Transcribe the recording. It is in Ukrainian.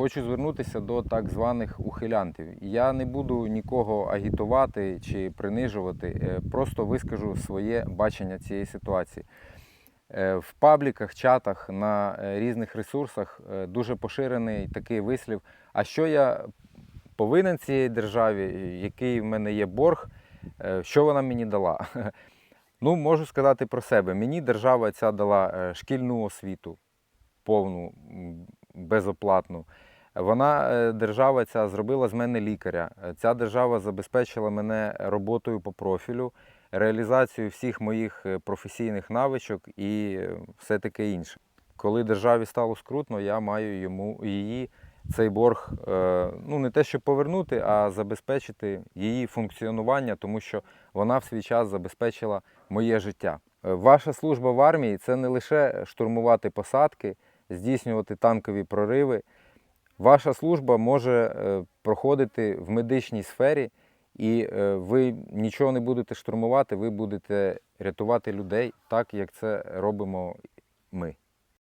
хочу звернутися до так званих ухилянтів. Я не буду нікого агітувати чи принижувати, е, просто вискажу своє бачення цієї ситуації. Е, В пабліках, чатах на е, різних ресурсах дуже поширений такий вислів. А що я повинен цій державі, який в мене є борг, що вона мені дала? Ну, можу сказати про себе. Мені держава ця дала шкільну освіту, повну, безоплатну. Вона, е, держава ця, зробила з мене лікаря. Ця держава забезпечила мене роботою по профілю, реалізацією всіх моїх е, професійних навичок і е, все таке інше. Коли державі стало скрутно, я маю йому її цей борг ну не те, щоб повернути, а забезпечити її функціонування, тому що вона в свій час забезпечила моє життя. Ваша служба в армії це не лише штурмувати посадки, здійснювати танкові прориви. Ваша служба може е, проходити в медичній сфері, і е, ви нічого не будете штурмувати, ви будете рятувати людей так, як це робимо ми.